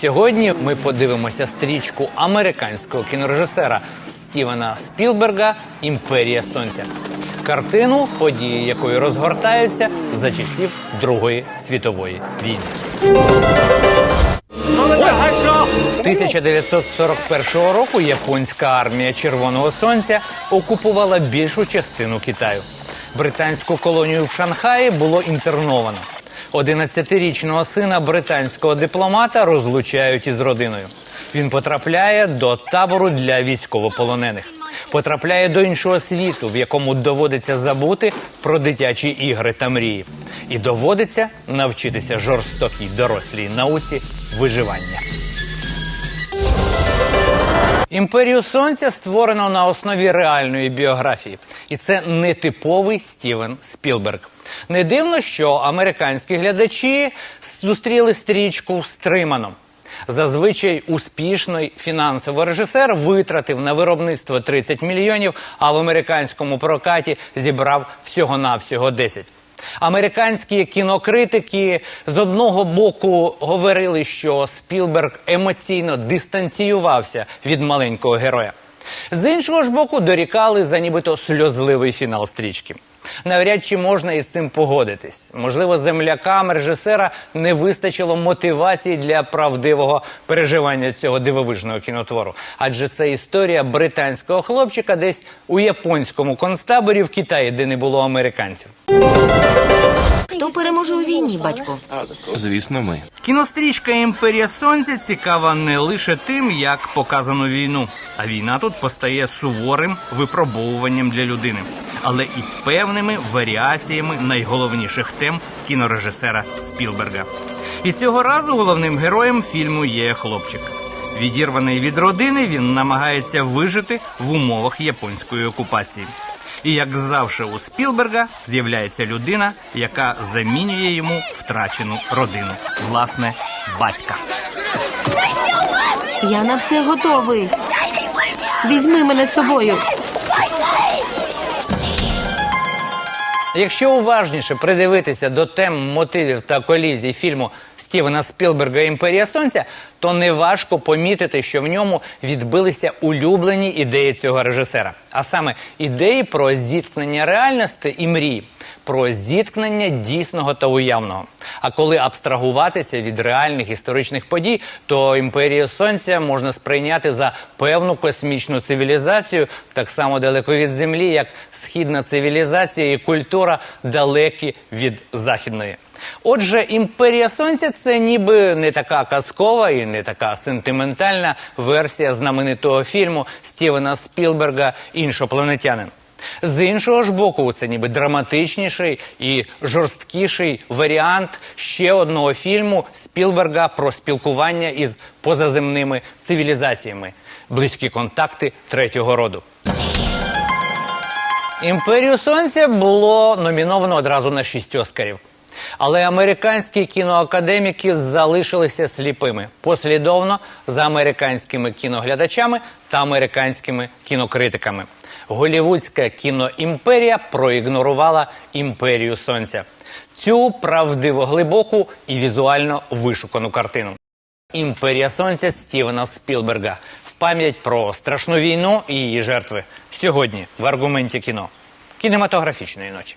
сьогодні ми подивимося стрічку американського кінорежисера Стівена Спілберга Імперія Сонця. Картину, події якої розгортаються за часів Другої світової війни. 1941 року японська армія Червоного Сонця окупувала більшу частину Китаю. Британську колонію в Шанхаї було інтерновано. 11-річного сина британського дипломата розлучають із родиною. Він потрапляє до табору для військовополонених. Потрапляє до іншого світу, в якому доводиться забути про дитячі ігри та мрії. І доводиться навчитися жорстокій дорослій науці виживання. Імперію сонця створено на основі реальної біографії, і це нетиповий Стівен Спілберг. Не дивно, що американські глядачі зустріли стрічку стримано. Зазвичай успішний фінансовий режисер витратив на виробництво 30 мільйонів, а в американському прокаті зібрав всього-навсього 10. Американські кінокритики з одного боку говорили, що Спілберг емоційно дистанціювався від маленького героя. З іншого ж боку, дорікали за нібито сльозливий фінал стрічки. Навряд чи можна із цим погодитись. Можливо, землякам режисера не вистачило мотивації для правдивого переживання цього дивовижного кінотвору. Адже це історія британського хлопчика десь у японському концтаборі в Китаї, де не було американців. Хто переможе у війні, батько? Звісно, ми. Кінострічка Імперія Сонця цікава не лише тим, як показано війну, а війна тут постає суворим випробовуванням для людини, але і певними варіаціями найголовніших тем кінорежисера Спілберга. І цього разу головним героєм фільму є хлопчик. Відірваний від родини, він намагається вижити в умовах японської окупації. І як завжди у Спілберга з'являється людина, яка замінює йому втрачену родину, власне, батька. Я на все готовий. Візьми мене з собою. Якщо уважніше придивитися до тем мотивів та колізій фільму Стівена Спілберга Імперія Сонця, то неважко помітити, що в ньому відбилися улюблені ідеї цього режисера, а саме ідеї про зіткнення реальності і мрії, про зіткнення дійсного та уявного. А коли абстрагуватися від реальних історичних подій, то імперію сонця можна сприйняти за певну космічну цивілізацію, так само далеко від землі, як східна цивілізація і культура далекі від західної. Отже, імперія сонця це ніби не така казкова і не така сентиментальна версія знаменитого фільму Стівена Спілберга Іншопланетянин. З іншого ж боку, це ніби драматичніший і жорсткіший варіант ще одного фільму Спілберга про спілкування із позаземними цивілізаціями, близькі контакти третього роду. Імперію сонця було номіновано одразу на шість оскарів. Але американські кіноакадеміки залишилися сліпими послідовно за американськими кіноглядачами та американськими кінокритиками. Голівудська кіноімперія проігнорувала імперію сонця. Цю правдиво глибоку і візуально вишукану картину. Імперія сонця Стівена Спілберга в пам'ять про страшну війну і її жертви сьогодні в аргументі кіно кінематографічної ночі.